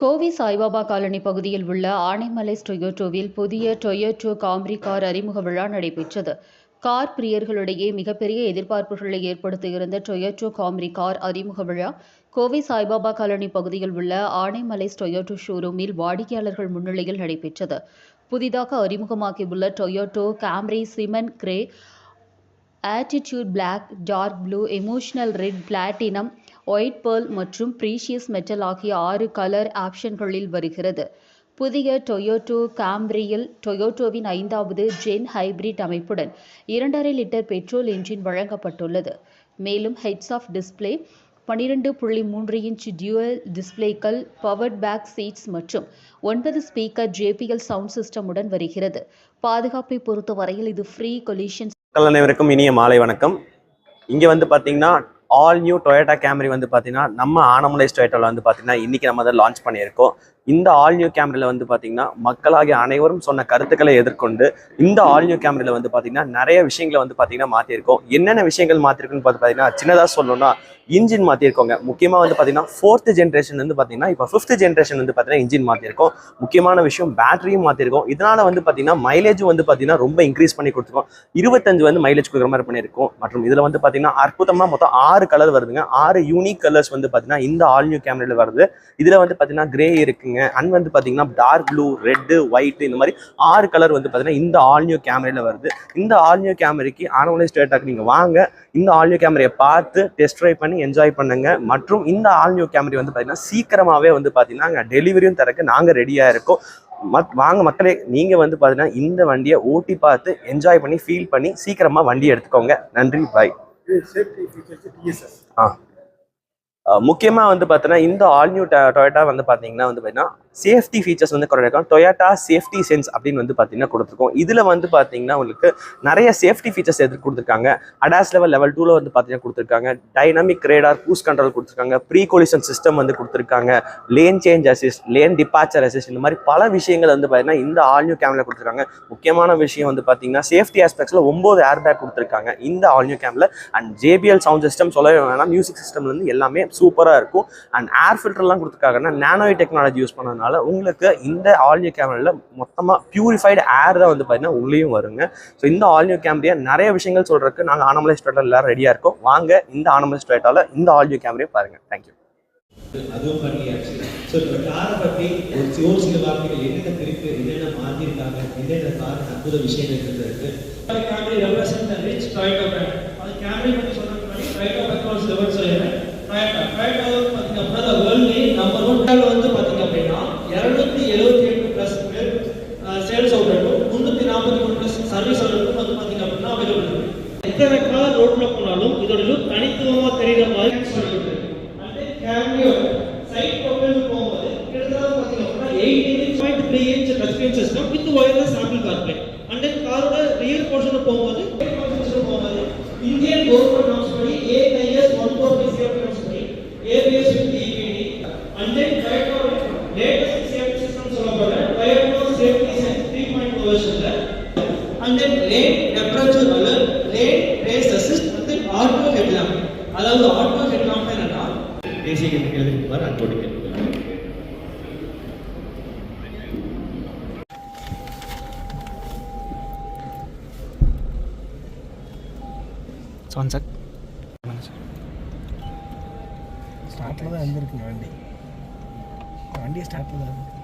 Kovai Saibaba colony பகுதியில் உள்ள ஆனைமலை டொயோட்டோவில் புதிய டொயோட்டோ காம்ரி கார் அறிமுக விழா நடைபெற்றது. கார் பிரியர்களிடையே மிகப்பெரிய எதிர்பார்ப்புகளை ஏற்படுத்தியிருந்த டொயோட்டோ காம்ரி கார் அறிமுக விழா கோவை சாய்பாபா காலனி பகுதியில் உள்ள ஆனைமலை டொயோட்டோ ஷோரூமில் வாடிக்கையாளர்கள் முன்னிலையில் நடைபெற்றது. புதிதாக அறிமுகமாக்கியுள்ள Toyota Camry cement grey attitude black dark blue emotional red platinum white pearl மற்றும் ப்ரீஷியஸ் மெட்டல் ஆகிய ஆறு கலர் ஆப்ஷன்களில் வருகிறது. புதிய டொயோட்டோ காம்ரியில் டொயோட்டோவின் ஐந்தாவது ஜென் ஹைபிரிட் அமைப்புடன் இரண்டரை லிட்டர் பெட்ரோல் என்ஜின் வழங்கப்பட்டுள்ளது. மேலும் ஹெட்ஸ் ஆஃப் டிஸ்பிளே பன்னிரெண்டு புள்ளி மூன்று இன்ச் டியூவல் டிஸ்பிளேக்கள் பவர்ட் பேக் சீட்ஸ் மற்றும் ஒன்பது ஸ்பீக்கர் ஜேபிஎல் சவுண்ட் சிஸ்டமுடன் வருகிறது. பாதுகாப்பை பொறுத்தவரையில் இது ஃப்ரீ கொலிஷன் அனைவருக்கும் இனிய மாலை வணக்கம். இங்கே வந்து பார்த்தீங்கன்னா ஆல் நியூ டொயோட்டா கேமரி வந்து பார்த்தீங்கன்னா நம்ம ஆனமலைஸ் டொயோட்டாவில் வந்து பார்த்தீங்கன்னா இன்றைக்கி நம்ம அதை லான்ச் பண்ணியிருக்கோம். இந்த ஆல் நியூ கேமரியில் வந்து பார்த்தீங்கன்னா மக்களாகிய அனைவரும் சொன்ன கருத்துக்களை எதிர்கொண்டு இந்த ஆல் நியூ கேமரியில் வந்து பார்த்தீங்கன்னா நிறைய விஷயங்களை வந்து பார்த்தீங்கன்னா மாற்றிருக்கோம் என்னென்ன விஷயங்கள் மாற்றிருக்குன்னு பார்த்து பார்த்தீங்கன்னா சின்னதாக சொல்லணும்னா இன்ஜின் மாற்றிருக்கோங்க முக்கியமாக வந்து பார்த்தீங்கன்னா ஃபோர்த்து ஜென்ரேஷன் வந்து பார்த்தீங்கன்னா இப்போ ஃபிஃப்த் ஜென்ரேஷன் வந்து பார்த்தீங்கன்னா இன்ஜின் மாற்றிருக்கோம் முக்கியமான விஷயம் பேட்டரியும் மாற்றிருக்கோம் இதனால் வந்து பார்த்தீங்கன்னா மைலேஜும் வந்து பார்த்தீங்கன்னா ரொம்ப இன்க்ரீஸ் பண்ணி கொடுத்துருக்கோம் இருபத்தஞ்சு வந்து மைலேஜ் கொடுக்குற மாதிரி பண்ணியிருக்கோம் மற்றும் இதில் வந்து பார்த்தீங்கன்னா அற்புதமாக மொத்தம் ஆறு கலர் வருதுங்க ஆறு யூனிக் கலர்ஸ் வந்து பார்த்தீங்கன்னா இந்த ஆல் நியூ கேமரியில் வருது இதில் வந்து பார்த்தீங்கன்னா கிரே இருக்குங்க அண்ட் வந்து பார்த்தீங்கன்னா டார்க் ப்ளூ ரெட்டு ஒயிட் இந்த மாதிரி ஆறு கலர் வந்து பார்த்தீங்கன்னா இந்த ஆல் நியூ கேமரியில் வருது. இந்த ஆல் நியூ கேமரிக்கு ஆனோலைஸ் டேட்டாக்கு நீங்கள் வாங்க. இந்த ஆல் நியூ கேமரையை பார்த்து டெஸ்ட் ட்ரைவ் பண்ணி என்ஜாய் பண்ணுங்க. மற்றும் இந்த ஆல் நியூ கேமரி வந்து பார்த்தீங்கன்னா சீக்கிரமாகவே வந்து பார்த்தீங்கன்னா டெலிவரியும் தரக்கு நாங்கள் ரெடியாக இருக்கோம். மத் வாங்க மக்களே நீங்கள் வந்து பார்த்தீங்கன்னா இந்த வண்டியை ஓட்டி பார்த்து என்ஜாய் பண்ணி ஃபீல் பண்ணி சீக்கிரமாக வண்டி எடுத்துக்கோங்க. நன்றி பாய் ஆ. முக்கியமாக வந்து பார்த்தீங்கன்னா இந்த ஆல் நியூ டொயட்டா வந்து பார்த்தீங்கன்னா வந்து பார்த்தீங்கன்னா சேஃப்டி ஃபீச்சர்ஸ் வந்து குறைக்கும் டொயோட்டா சேஃப்டி சென்ஸ் அப்படின்னு வந்து பார்த்தீங்கன்னா கொடுத்துருக்கோம். இதில் வந்து பார்த்தீங்கன்னா உங்களுக்கு நிறைய சேஃப்டி ஃபீச்சர்ஸ் எதிர்த்து கொடுத்துருக்காங்க. அடாஸ் லெவல் லெவல் டூவில் வந்து பார்த்தீங்கன்னா கொடுத்துருக்காங்க. டைனமிக் ரேடார் கூஸ் கண்ட்ரோல் கொடுத்துருக்காங்க. ப்ரீ கொலிஷன் சிஸ்டம் வந்து கொடுத்துருக்காங்க. Lane change assist lane departure assist இந்த மாதிரி பல விஷயங்கள் வந்து பார்த்தீங்கன்னா இந்த ஆல் நியூ கேமில் கொடுத்துருக்காங்க. முக்கியமான விஷயம் வந்து பார்த்தீங்கன்னா சேஃப்டி ஆஸ்பெக்ட்ஸில் ஒம்பது ஏர் பேக் கொடுத்துருக்காங்க இந்த ஆல் நியூ கேமில் அண்ட் ஜேபிஎல் சவுண்ட் சிஸ்டம் சொல்லவே வேணாம். மியூசிக் சிஸ்டம்லேருந்து எல்லாமே சூப்பராக இருக்கும். அண்ட் ஏர் ஃபில்டர்லாம் கொடுத்துருக்காங்கன்னா நானோ டெக்னாலஜி யூஸ் பண்ணதுனால உங்களுக்கு இந்த ஆல் நியூ கேமரில் மொத்தமாக பியூரிஃபைடு ஏர் தான் வந்து பார்த்தீங்கன்னா உள்ளேயும் வருங்க. ஸோ இந்த ஆல் நியூ கேமரியை நிறைய விஷயங்கள் சொல்கிறதுக்கு நாங்கள் ஆனமலைஸ் டொயேட்டாவில் எல்லாரும் ரெடியாக இருக்கோம். வாங்க இந்த ஆனமலைஸ் டொயேட்டாவில் இந்த ஆல் நியூ கேமரியை பாருங்கள் தேங்க்யூ அதுவும் பண்ணியாச்சு. ஸோ இந்த காரை பற்றி ஒரு சி- ஒரு சில வார்த்தைகள் என்னென்ன இருக்கு என்னென்ன மாற்றிருக்காங்க என்னென்ன கார் அற்புத விஷயங்கள் இருக்கு. இருக்கு எத்தனை கார் ரோட்ல போனாலும் இதோட லுக் தனித்துவமா தெரியுற மாதிரி சொல்லிட்டு அண்ட் கேமியோட சைட் ப்ரொஃபைல் போகும்போது கிட்டத்தட்ட பாத்தீங்க அப்படின்னா eight inch point three inch touch screen system with wireless Apple CarPlay and then காரோட ரியர் போர்ஷன் போகும்போது போகும்போது and then lane temperature alert lane race assist வந்து ஆட்டோ ஹெட்லாம்ப் அதாவது ஆட்டோ ஹெட்லாம்ப் என்னன்னா தேசிய கல்வி எழுதிருப்பார் அன்போடு கேட்டுக்கிறார் ஸ்டார்ட்ல தான் இருந்திருக்குங்க வண்டி வண்டி ஸ்டார்ட்ல தான்